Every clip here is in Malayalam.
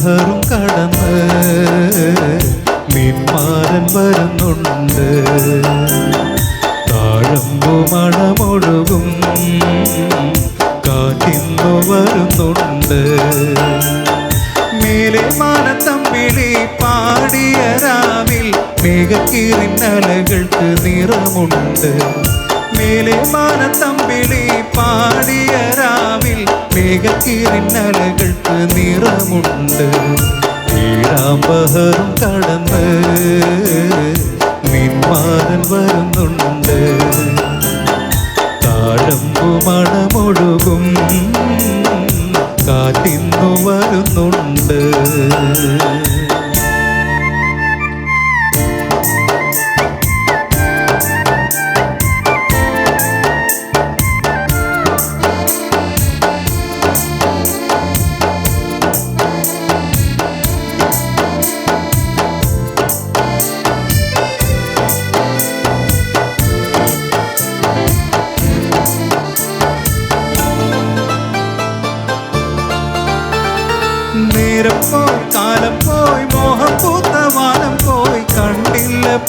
നഹറും കടന്ന് മീൻമാരൻ വരുന്നുണ്ട്. താഴമ്പു മണമൊഴുകും കാറ്റിന്നു വരുന്നുണ്ട്. മേലെ മാനത്തം വിളി പാടിയ രാവിൽ മേഘക്കീറിനലകൾക്ക് നിറമുണ്ട്. മേലെ മാനത്തം വിളി പാടിയ രാ മേഘക്കീറിന്നലകൾക്ക് നിറമുണ്ട്. ഈഴാമ്പഹറും കടന്ന് നിന്മാരൻ വരുന്നുണ്ട്. താഴമ്പു മണമൊഴുകും കാറ്റിന്നു വരുന്നുണ്ട്.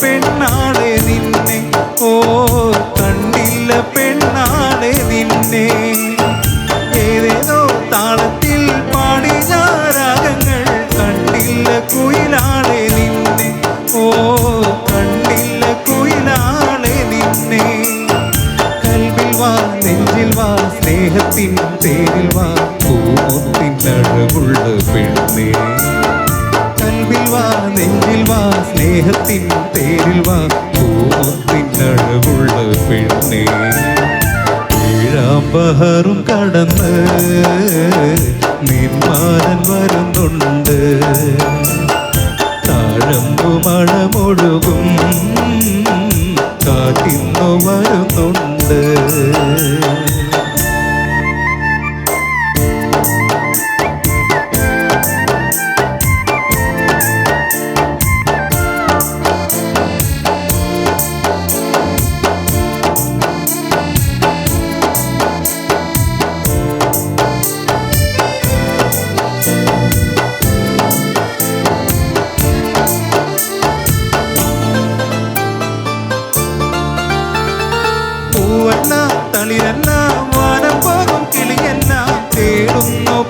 பெண்ணா പെണ്ണേ കടന്ന് നിന്മാരൻ വരുന്നുണ്ട്. താഴമ്പു മഴമൊഴുകും കാറ്റിന്നു വരുന്നുണ്ട്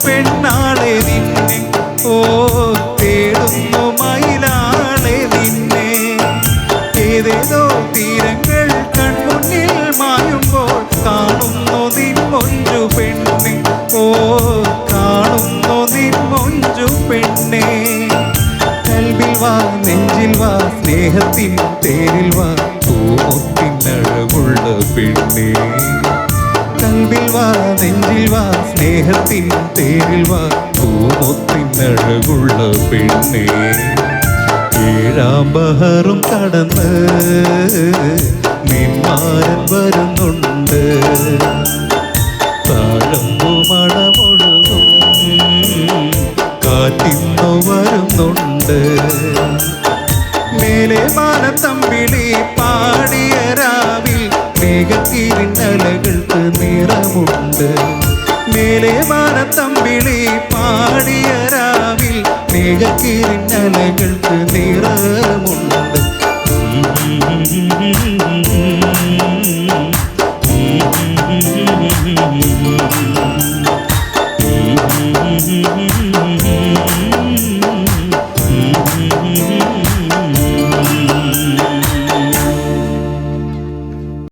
പെണ്ണാളെ നിന്നെ. ഓ തേടുന്നു മയിലാളെ നിന്നെ. ഏതേതോ തീരങ്ങൾ കൺമുന്നിൽ മായുമ്പോൾ കാണുന്നു നിൻ മൊഞ്ചു പെണ്ണെ. ഓ കാണുന്നു നിൻ മൊഞ്ചു പെണ്ണെ. കൽവിൽ വാ നെഞ്ചിൽ വാ സ്നേഹത്തിൻ തേരിൽ വാ പൂമൊത്തിനഴകുള്ള പെണ്ണേ. കൽവിൽ വാ നെഞ്ചിൽ വാ സ്നേഹത്തിൻ തേരിൽ വാ. പൂമൊത്തിനഴകുള്ള പെണ്ണേ ഏഴാം ബഹറും കടന്ന് നിന്മാരൻ വരുന്നുണ്ട്. താഴമ്പു മണമൊഴുകും വരുന്നുണ്ട്. മേലെ മാനത്തമ്പിളി പാടിയ രാവിൽ മേഘത്തിരിന്നലകൾക്ക് നിറമുണ്ട്. മേലെ വാനത്തമ്പിളി പാടിയ രാവിൽ മേഘക്കിരിഞ്ഞലകൾക്ക് നിറമുണ്ട്.